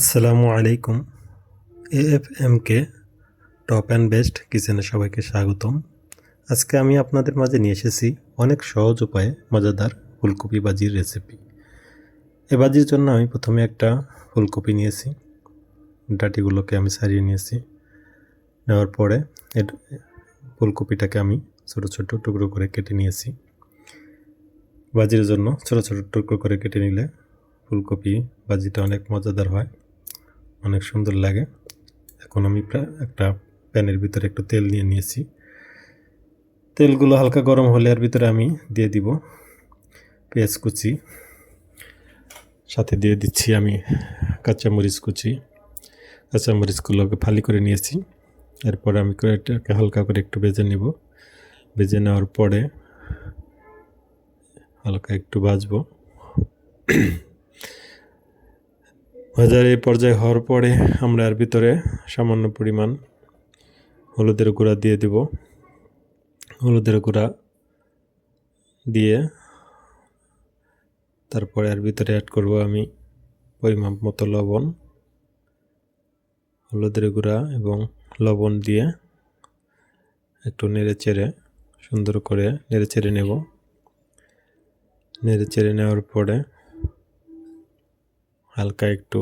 আসসালামু আলাইকুম AF M K top and best কিচেনে সবাইকে স্বাগতম। আজকে আমি আপনাদের মাঝে নিয়ে এসেছি অনেক সহজ উপায়ে মজাদার ফুলকপি বাজির রেসিপি। এ বাজির জন্য আমি প্রথমে একটা ফুলকপি নিয়েছি, ডাটিগুলোকে আমি সারিয়ে নিয়েছি। নেওয়ার পরে ফুলকপিটাকে আমি ছোট ছোট টুকরো করে কেটে নিয়েছি। বাজির জন্য ছোট ছোট টুকরো করে কেটে নিলে ফুলকপি ভাজিটা অনেক মজাদার হয়। অনেক সুন্দর লাগে। এখন আমি একটা প্যানের ভিতরে একটু তেল নিয়ে নিয়েছি। তেলগুলো হালকা গরম হলে এর ভিতরে আমি দিয়ে দিব পেঁয়াজ কুচি। সাথে দিয়ে দিচ্ছি আমি কাঁচামরিচ কুচি। কাঁচামরিচগুলোকে ফালি করে নিয়েছি। এরপর আমি এটাকে হালকা করে একটু ভেজে নিব। ভেজে নেওয়ার পরে হালকা একটু ভাজবো। ভাজার এই পর্যায়ে হওয়ার পরে আমরা এর ভিতরে সামান্য পরিমাণ হলুদের গুঁড়া দিয়ে দেব। হলুদের গুঁড়া দিয়ে তারপরে এর ভিতরে অ্যাড করব আমি পরিমাপ মতো লবণ, হলুদের গুঁড়া এবং লবণ দিয়ে একটু নেড়ে চেড়ে সুন্দর করে নেড়ে চেড়ে নেব। নেড়ে চেড়ে নেওয়ার পরে হালকা একটু।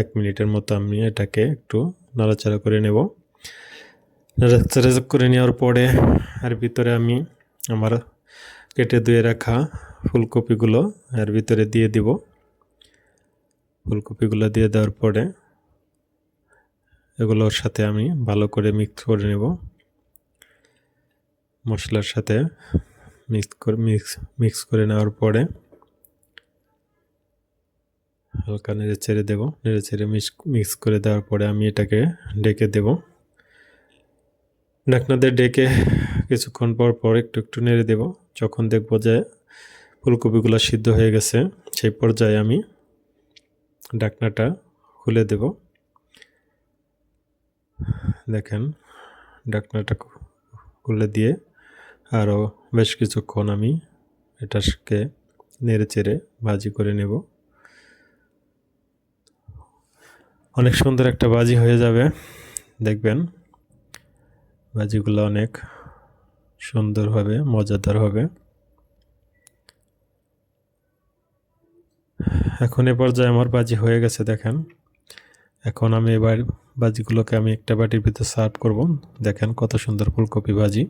এক মিনিটের মতো আমি এটাকে একটু নাড়াচাড়া করে নেব। নাড়াচাড়া করে নেওয়ার পরে এর ভিতরে আমি আমার কেটে ধুয়ে রাখা ফুলকপিগুলো এর ভিতরে দিয়ে দিব। ফুলকপিগুলো দিয়ে দেওয়ার পরে এগুলোর সাথে আমি ভালো করে মিক্স করে নেব। মশলার সাথে মিক্স করে মিক্স মিক্স করে নেওয়ার পরে হালকা নেড়ে ছেড়ে দেবো। নেড়ে ছেড়ে মিক্স করে দেওয়ার পরে আমি এটাকে ডেকে দেব। ঢাকনাদের ডেকে কিছুক্ষণ পর পর একটু একটু নেড়ে দেব। যখন দেখব যে ফুলকপিগুলো সিদ্ধ হয়ে গেছে, সেই পর্যায়ে আমি ঢাকনাটা খুলে দেব। দেখেন, ঢাকনাটা খুলে দিয়ে আরও বেশ কিছুক্ষণ আমি এটাকে নেড়ে চেড়ে ভাজি করে নেব। অনেক সুন্দর একটা বাজি হয়ে যাবে, দেখবেন। বাজিগুলো অনেক সুন্দর হবে, মজাদার হবে। এখন এ পর্যায়ে আমার বাজি হয়ে গেছে, দেখেন। এখন আমি এবার বাজিগুলোকে আমি একটা বাটির ভিতরে সার্ভ করব। দেখেন কত সুন্দর ফুলকপি ভাজি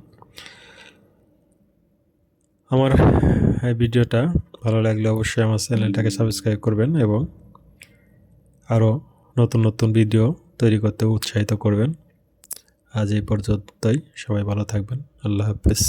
আমার, এই ভিডিওটা ভালো লাগলে অবশ্যই আমার চ্যানেলটাকে সাবস্ক্রাইব করবেন এবং আরও নতুন নতুন ভিডিও তৈরি করতে উৎসাহিত করবেন। আজ এই পর্যন্তই, সবাই ভালো থাকবেন, আল্লাহ হাফেজ।